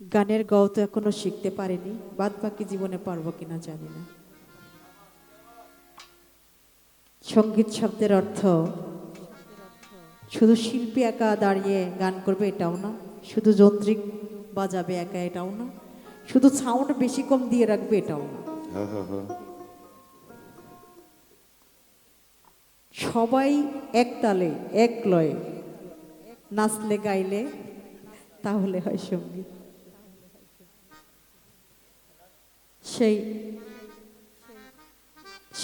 গানের গাও তো এখনও শিখতে পারিনি বাদ বাকি জীবনে পারব কিনা জানি না। সংগীত শব্দের অর্থ, শুধু শিল্পী একা দাঁড়িয়ে গান করবে এটাও না, শুধু যন্ত্রিক বাজাবে একা এটাও না, শুধু সাউন্ড বেশি কম দিয়ে রাখবে এটাও না। সবাই এক তালে, এক লয়ে, নাচলে গাইলে তাহলে হয় সংগীত। সেই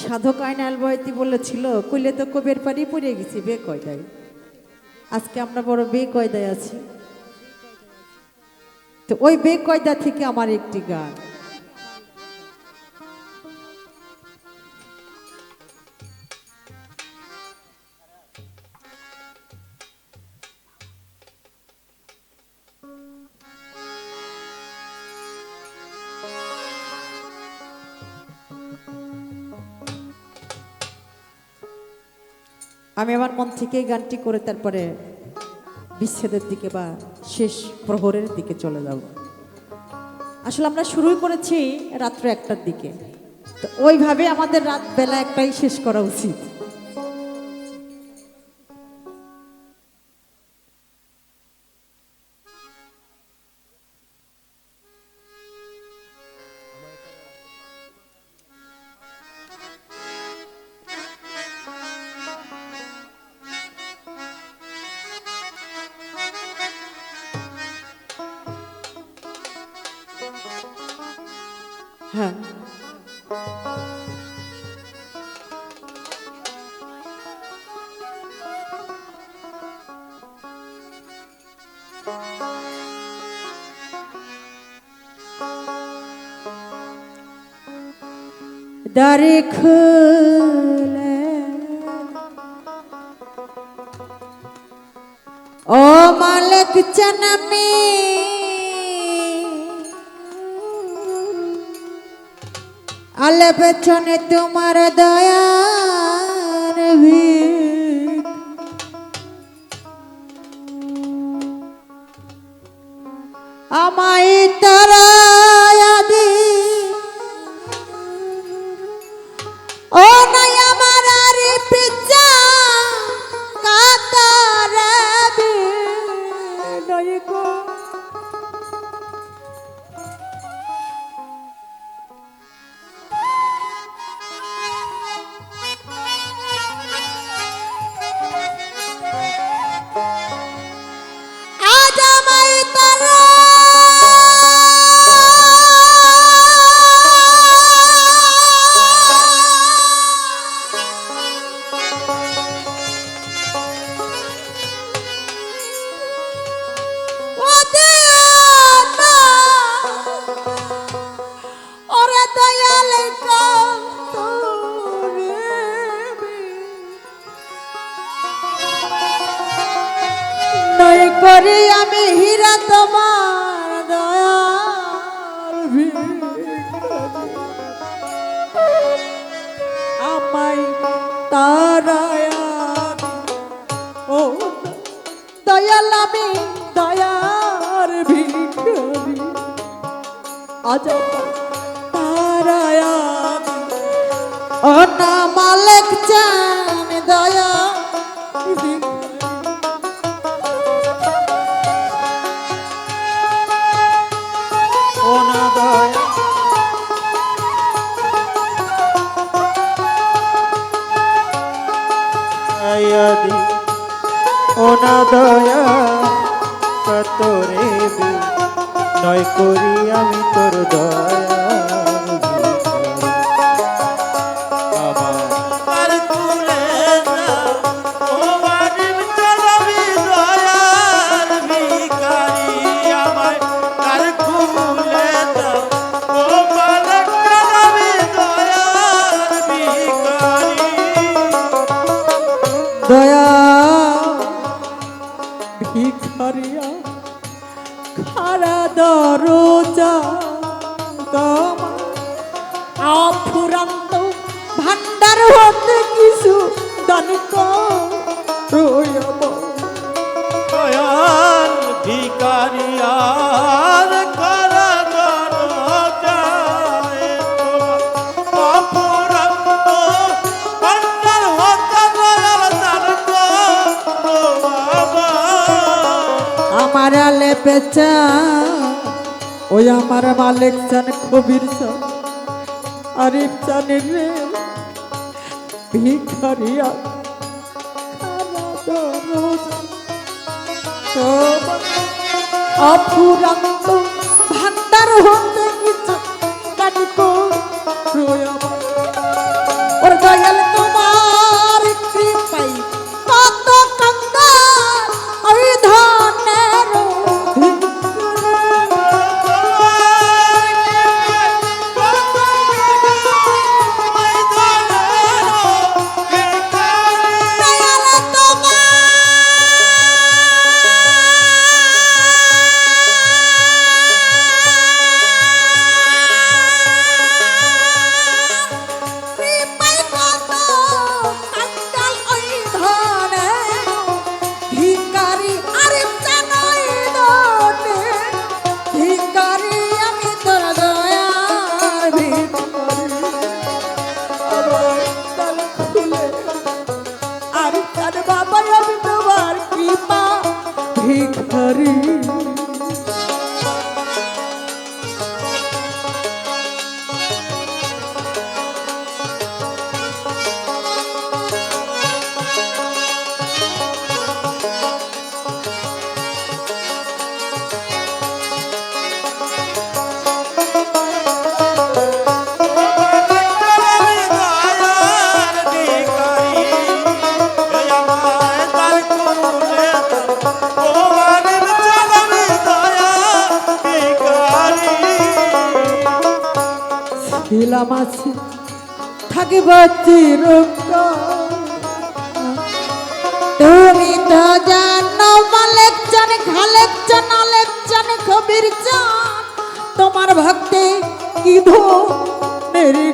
সাধক আইন আলবয়তি বলেছিল, কইলে তো কবের পানি পড়ে গেছি, বে কয়দায়? আজকে আমরা বড় বে কয়দায় আছি। তো ওই বে কয়দা থেকে আমার একটি গান। আমি আমার মন থেকেই গানটি করে তারপরে বিচ্ছেদের দিকে বা শেষ প্রহরের দিকে চলে যাব। আসলে আমরা শুরুই করেছি রাত্র একটার দিকে। তো ওইভাবে আমাদের রাত বেলা একটাই শেষ করা উচিত। দারে খুলে। ও মালক চনমে আলবচনে তোমার দয়ার তারায়া ও দয়াল আমি দয়ার ভিখারি। আজ তারায়া ও না মালিক চান দয়া না দয়া তোরে বি নয় করি আমি তোর দয়া। পেচা। ওই আমার মালিক চান কবির চান আরিফ চানের রে ভিখারিয়া অফুরন্ত ভান্ডার হতে ছিলাম আছি, থাকিব তুমি তো জানো মালেকজন, খালেকজন, আলেকজন জান আলেক জান কবির তোমার ভক্তি কি ধো মেরি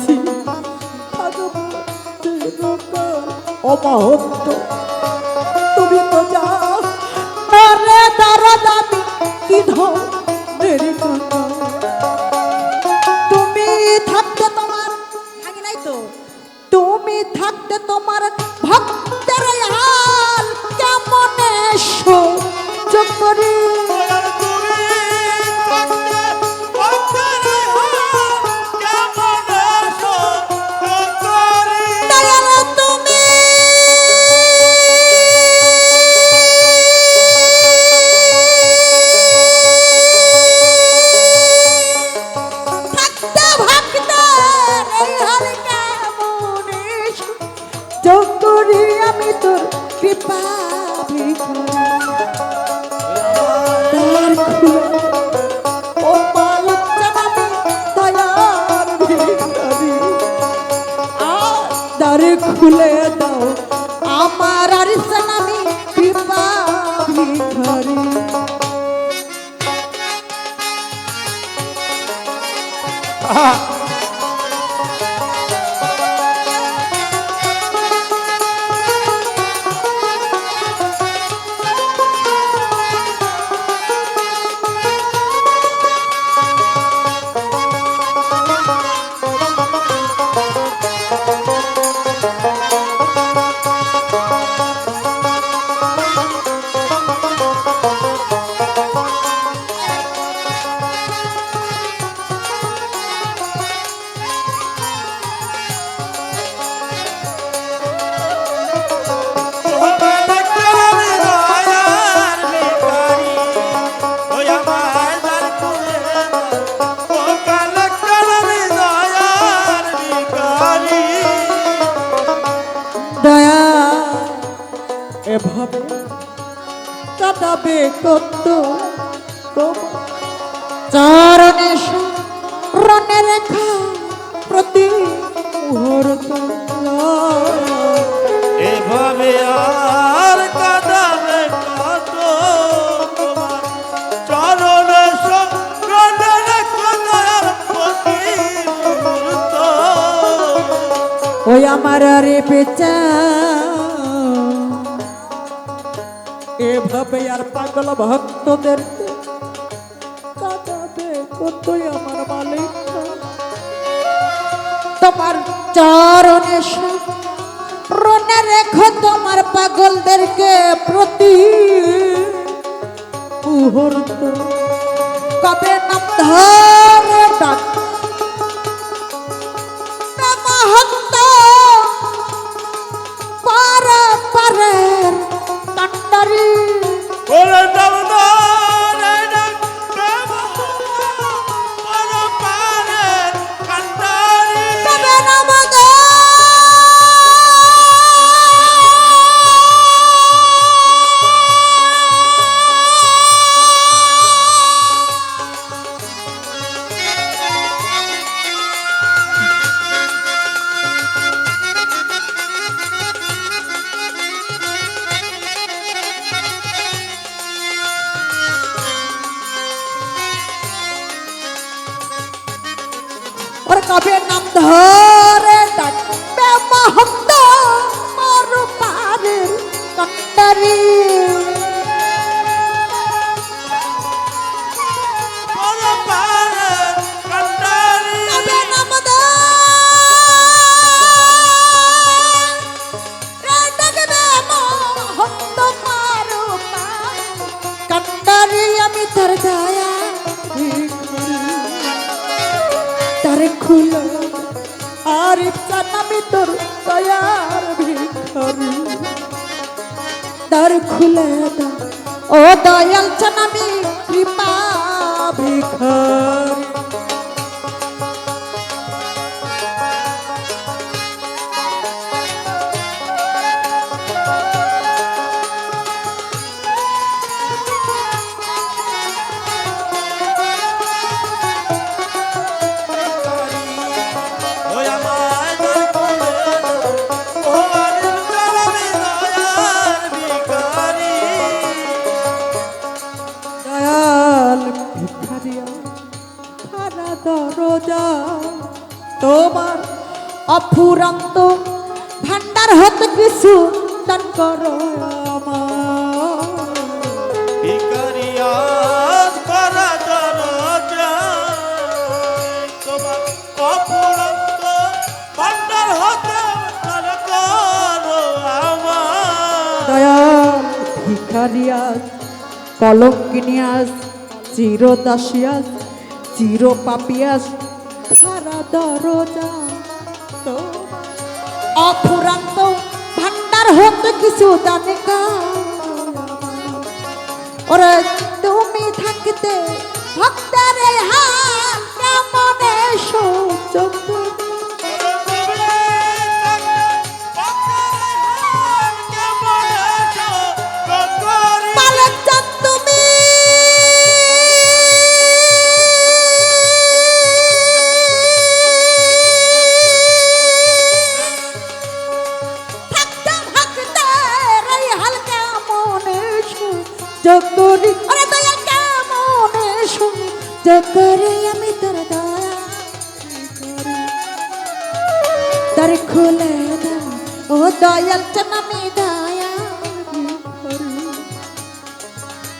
চিরকাল অমাহত্য তুমি তো যাও দাদা দাবি কি ধো খুলে কাটাবে কত চরণে রণে রেখা প্রতি মুহূর্ত। এভাবে আর কাঁদাবে কত তোমার? চরণে সংগ্রামে কাঁদার প্রতি মুহূর্ত। ওই আমার রে পেচা এভাবে আর পাগল ভক্তদের তোমার চরণে রনে রেখো তোমার পাগলদেরকে প্রতি মুহূর্ত। কবে নাম ধরে কবে দাও ও দয়াল তোমার অফুরন্ত ভান্ডার হতে কিছু দান করো। ভিখারিয়াস কলঙ্কিনিয়াস চিরদাসিয়াস চির খারা দরজা। তো অফুরান্ত ভান্ডার হতে কিছু দানে ওরা তুমি থাকতে ভক্তের এই জকরি আমি তোর দয়া তার খুলে দাও ও দয়াল আমি দয়া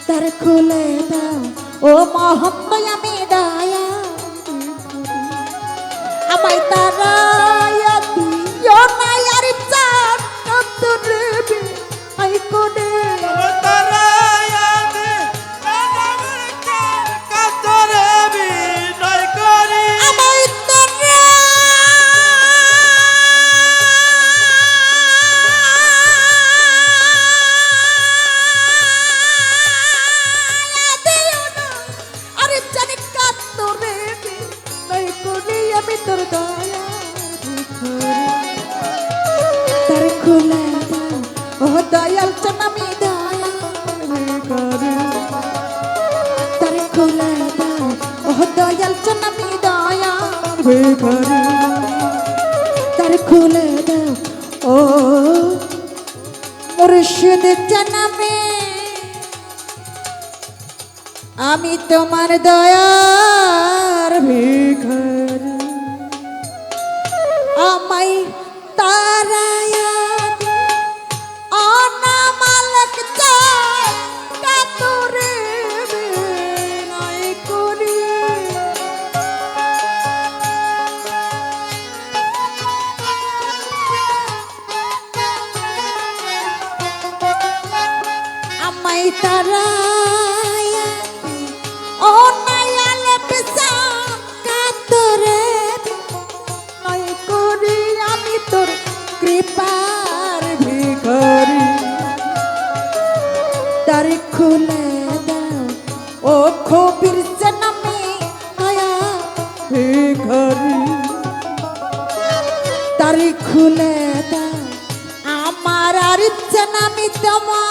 তার খুলে দাও ও মহম্ম তার ও দয়াল চান আমি তার খুলে দাও, ও দয়াল চান দয়া তার খুলে দাও, ও মুর্শিদ জানামে আমি তোমার দয়ার ভিখারি। আমায় তারায়া নয়া ভিখারি তার খুলে দাও আমার তোমার।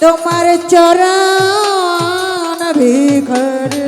তোমার চরণ ভিখারি